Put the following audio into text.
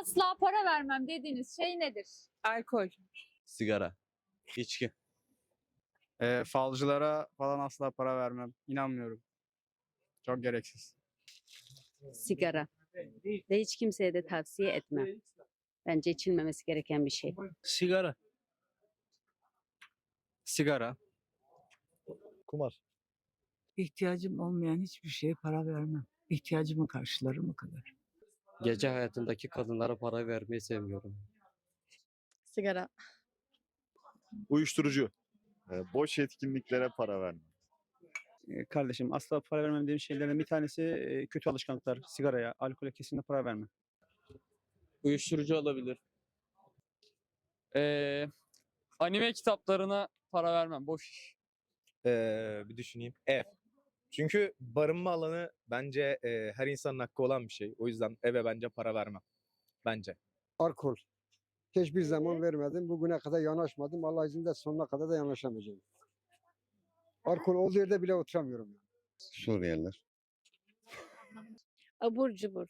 Asla para vermem dediğiniz şey nedir? Alkol. Sigara. içki. E, falcılara falan asla para vermem. İnanmıyorum. Çok gereksiz. sigara ve hiç kimseye de tavsiye etmem. Bence içilmemesi gereken bir şey. Sigara. Sigara. Kumar. İhtiyacım olmayan hiçbir şeye para vermem. İhtiyacımı karşılarım o kadar. Gece hayatındaki kadınlara para vermeyi sevmiyorum. Sigara. Uyuşturucu. Boş etkinliklere para verme. E, kardeşim asla para vermem dediğim şeylerden bir tanesi e, kötü alışkanlıklar. Sigaraya, alkole kesinlikle para vermem. Uyuşturucu olabilir. Ee, anime kitaplarına para vermem. Boş iş. Ee, bir düşüneyim. Ev. Çünkü barınma alanı bence e, her insanın hakkı olan bir şey. O yüzden eve bence para vermem. Bence. Alkol. Hiçbir zaman vermedim. Bugüne kadar yanaşmadım. Allah izin de sonuna kadar da yanaşamayacağım. Alkol olduğu yerde bile oturamıyorum. Suriyeliler. Abur cubur.